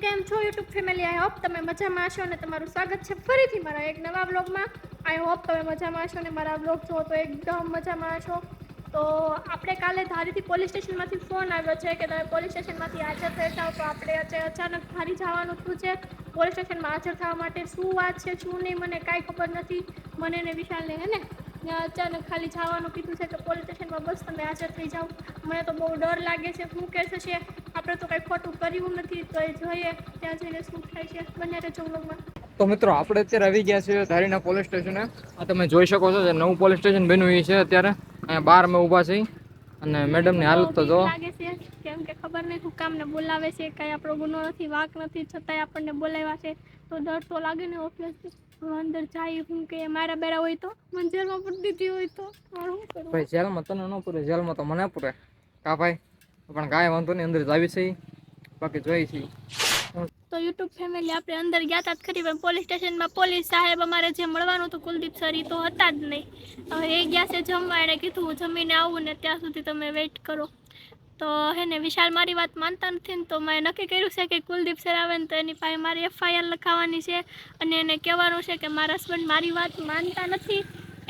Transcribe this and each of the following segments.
કેમ છો YouTube family I hope તમે મજામાં હશો અને તમારું સ્વાગત છે ફરીથી મારા એક નવા બ્લોગમાં આઈ હોપ તમે મજામાં હશો અને મારા બ્લોગ છો તો એકદમ મજામાં હશો. તો આપણે કાલે ધારીથી પોલીસ સ્ટેશનમાંથી ફોન આવ્યો છે કે તમે પોલીસ સ્ટેશનમાંથી હાજર થઈ જાઓ તો આપણે અચાનક ધારી જવાનું થયું છે. પોલીસ સ્ટેશનમાં હાજર થવા માટે શું વાત છે, શું નહીં, મને કાંઈ ખબર નથી. મને ને વિશાલને, હે ને? અચાનક ખાલી જવાનું કીધું છે કે પોલીસ સ્ટેશનમાં બસ તમે હાજર થઈ જાઓ. મને તો બહુ ડર લાગે છે. શું કે છે? આપણે તો કંઈ ખોટું કર્યું નથી તો એ જોઈએ. ત્યાં જઈને શું થાય છે? બંને રહેજો વ્લોગમાં તો મિત્રો આપણે અત્યારે આવી ગયા છીએ ધારીના પોલીસ સ્ટેશને આ તમે જોઈ શકો છો જે નવું પોલીસ સ્ટેશન બન્યું એ છે અત્યારે. અહીંયા બારમાં ઊભા છે અને મેડમની હાલત તો જો. લાગે છે ખબર નહીં હું કામને બોલાવે છે કાંઈ આપણો ગુનો નથી વાક નથી છતાંય આપણને બોલાવ્યા છે. તો ડર તો લાગે ને ઓબ્વિયસલી અંદર જાય હું કે મારા બેરા હોય તો? મને જેલમાં પૂરી દીધી હોય તો? મારે શું કરું ભાઈ જેલમાં તને ન પૂરે જેલમાં તો મને પૂરે. કા ભાઈ? પણ કાંઈ વાંધો નહીં અંદર જ આવી છે બાકી જોઈ છે તો યુટ્યુબ ફેમિલી આપણે અંદર ગયા હતા જ ખરી પણ પોલીસ સ્ટેશનમાં પોલીસ સાહેબ અમારે જે મળવાનું હતું કુલદીપ સર એ તો હતા જ નહીં. હવે એ ગયા છે જમવા એણે કીધું હું જમીને આવું ને ત્યાં સુધી તમે વેઇટ કરો. તો હે ને, વિશાલ, મારી વાત માનતા નથી ને, તો મેં નક્કી કર્યું છે કે કુલદીપ સર આવે ને તો એની પાસે મારી એફઆઈઆર લખાવવાની છે અને એને કહેવાનું છે કે મારા હસબન્ડ મારી વાત માનતા નથી.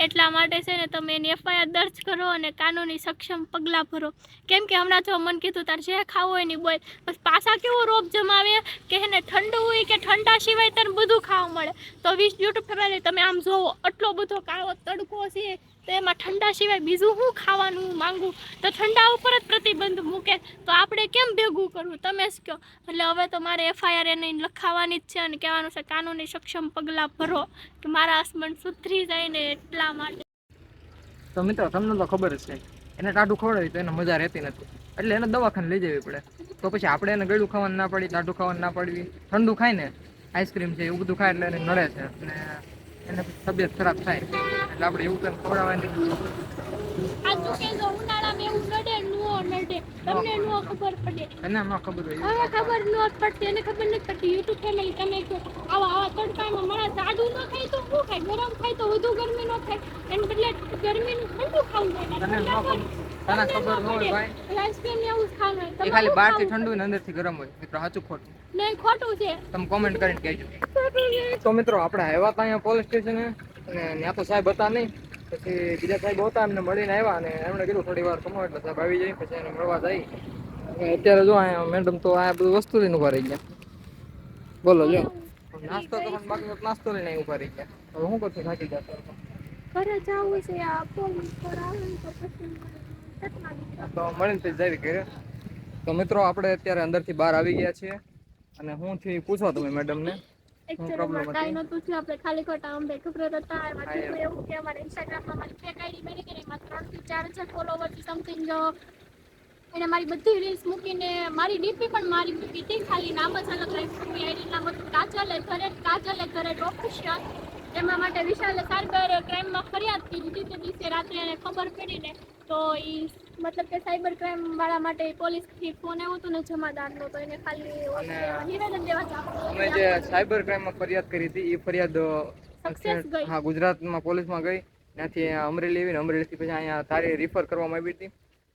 એટલા માટે છે ને, તમે એની એફઆઈઆર દર્જ કરો અને કાનૂની સક્ષમ પગલાં ભરો. કેમ કે હમણાં જો મન કીધું, તાર જે ખાવું હોયની બોલ. બસ પાછા કેવો રોપ જમાવે કે એને ઠંડુ હોય કે ઠંડા સિવાય તને બધું ખાવા મળે. તો વીસ યુટ્યુબ ફેમિલી તમે આમ જોવો, આટલો બધો કાળો તડકો છે. તો એમાં ઠંડા સિવાય બીજું શું ખાવાનું માંગુ? તો ઠંડા ઉપર જ પ્રતિબંધ મૂકે. તો આપણે કેમ ભેગું કરવું? તમે જ કહો. એટલે હવે તો મારે એફઆઈઆર એને લખાવવાની જ છે અને કહેવાનું છે, કાનૂની સક્ષમ પગલાં ભરો, કે મારા હસબન્ડ સુધરી જાય ને એટલા માટે. તો મિત્રો, તમને તો ખબર જ છે, એને ટાઢું ખવડાવી તો એને મજા રહેતી નથી. એટલે એને દવાખાને લઈ જવી પડે. તો પછી આપણે એને ગળું ખાવાનું ના પડી, ટાઢું ખાવાનું ના પડવી. ઠંડુ ખાય ને આઈસ્ક્રીમ છે, એવું બધું ખાય એટલે એને નડે છે. અને એને તબિયત ખરાબ થાય. એટલે આપણે એવું કંઈ ખવડાવવાની આ તો કે જો ઉનાળામાં એવું નડે નુઓ નડે. તમને નુઓ ખબર પડે. એને ન ખબર હોય. હવે ખબર ન પડતી એને ખબર નથી પડતી. યુટ્યુબ ફેમિલી તમે આવા આવા તડકામાં મારા જાડુ ન ખાય તો શું ખાય? ગરમ ખાય તો વધુ ગરમી ન થાય. એને બદલે ગરમીનું ઠંડુ ખાવું જોઈએ તને ખબર ન હોય ભાઈ. આઈસ્ક્રીમ ને એવું એ ખાલી બહાર બહારથી ઠંડુ ને અંદરથી ગરમ હોય. મિત્રો સાચું ખોટું. નહીં ખોટું છે. તમે કોમેન્ટ કરીને કહેજો. તો મિત્રો આપણે આવ્યા હતા અહીંયા પોલીસ સ્ટેશને અને ત્યાં તો સાહેબ હતા નહીં. પછી બીજા સાહેબ હતા એમને મળીને આવ્યા અને એમણે કીધું થોડી વાર કમો એટલે સાહેબ આવી જાય પછી એને મળવા જાય. અત્યારે જો અહીંયા મેડમ તો આ બધું વસ્તુ લઈને ઊભા રહી ગયા. બોલો જો નાસ્તો તો પણ બાકી નાસ્તો લઈને ઊભા રહી ગયા. હવે શું કરશું થાકી જતો ઘરે જવું છે આ પોલીસ પર આવે તો પછી સટમાં નીકળે. તો મળીને જાવી ઘરે. તો મિત્રો આપણે અત્યારે અંદરથી બહાર આવી ગયા છીએ અને હું થી પૂછો તમે મેડમને ને problem હતી? કાંઈ નહોતું થયું. આપણે ખાલી ખોટા અંબે ખબર હતા. એમાં એવું કે અમારે Instagramમાં મારી fake આઈડી મેળવી ગઈ. એમાં ત્રણથી ચાર હજાર something, એને મારી બધી રીલ્સ મૂકીને મારી ડીપી પણ મારી મૂકી હતી ખાલી નામ જ અલગ હતું આઈડી નામ હતું કાજલે ઘરે કાજલે ઘરે ઓફિશિયલ એમાં માટે વિશાલે સાયબર ક્રાઇમમાં ફરિયાદ કરી તે દિવસે રાત્રે એને ખબર પડીને તો એ મતલબ કે સાયબર ક્રાઇમ વાળા માટે પોલીસથી ફોન આવ્યો હતો ને જમાદારનો તો એને ખાલી નિવેદન દેવા અમે જે સાયબર ક્રાઇમમાં ફરિયાદ કરી હતી એ ફરિયાદ. હા ગુજરાતમાં પોલીસમાં ગઈ. ત્યાંથી અમરેલી આવી ને અમરેલીથી પછી અહીંયા ધારી રિફર કરવામાં આવી હતી.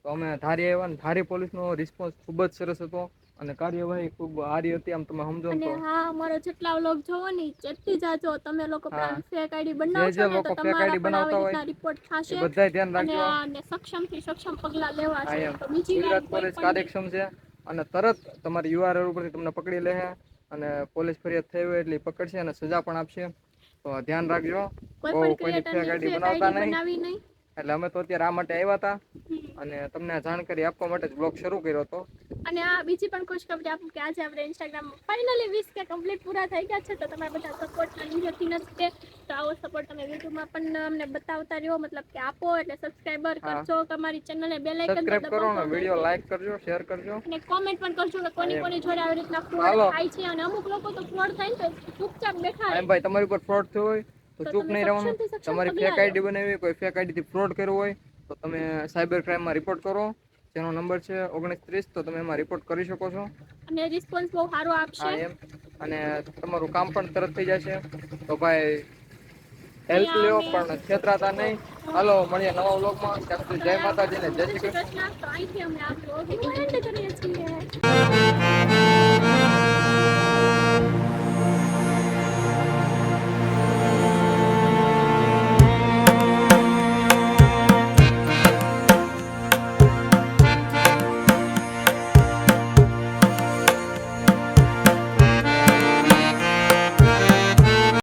તો અમે ધારી આવ્યા ને ધારી પોલીસનો રિસ્પોન્સ ખૂબ જ સરસ હતો. અને કાર્યવાહી ખૂબ સારી હતી આમ તમે સમજો અને હા અમારો જેટલા વ્લોગ જોવો ને જેટલી જાજો. તમે લોકો હા. ફેક આઈડી બનાવો છો તો તમારા બનાવતા હોય, રિપોર્ટ થશે. બધાય ધ્યાન રાખજો. અને સક્ષમથી સક્ષમ પગલા લેવા છે. તો બીજી વાત પોલીસ કાર્યક્ષમ છે અને તરત તમારી યુઆરએલ ઉપરથી તમને પકડી લે અને પોલીસ ફરિયાદ થઈ હોય એટલે પકડશે અને સજા પણ આપશે. તો ધ્યાન રાખજો. કોઈ પણ fake ID બનાવતા નહીં. એટલે અમે તો અત્યારે આ માટે આવ્યા હતા અને તમને જાણકારી આપવા માટે જ બ્લોગ શરૂ કર્યો હતો. અને આ બીજી પણ ખુશખબરી આપું કે આજે આપણે ઇન્સ્ટાગ્રામ ફાઇનલી વીસ કે કમ્પ્લીટ પૂરા થઈ ગયા છે તો તમારા બધા સપોર્ટ લીધેથી નથી તે તો આવો સપોર્ટ તમે યુટ્યુબમાં પણ અમને બતાવતા રહ્યો મતલબ કે આપો એટલે સબસ્ક્રાઈબર હા. કરજો તમારી ચેનલને બે સબસ્ક્રાઇબ કરો ને વીડિયો લાઈક કરજો શેર કરજો. અને કોમેન્ટ પણ કરજો કે કોની કોની જોડે આવી રીતના ફ્રોડ થાય છે અને અમુક લોકો તો ફ્રોડ થાય ને તો ચૂપચાપ બેઠા એમ ભાઈ તમારી ઉપર ફ્રોડ થયો હોય તો ચૂપ નહીં રહેવાનું. તમારી ફેક આઈડી બનાવી કોઈ ફેક આઈડી થી ફ્રોડ કર્યો હોય તો તમે સાયબર ક્રાઇમમાં રિપોર્ટ કરો. જેનો નંબર છે ઓગણીસ ત્રીસ તો તમે એમાં રિપોર્ટ કરી શકો છો. અને રિસ્પોન્સ બહુ સારો આપશે. એમ. અને તમારું કામ પણ તરત થઈ જશે. તો ભાઈ હેલ્પ લ્યો પણ છેતરાતા નહીં. હાલો મળીએ નવા વ્લોગમાં ત્યાં જય માતાજી ને જય શ્રી કૃષ્ણ.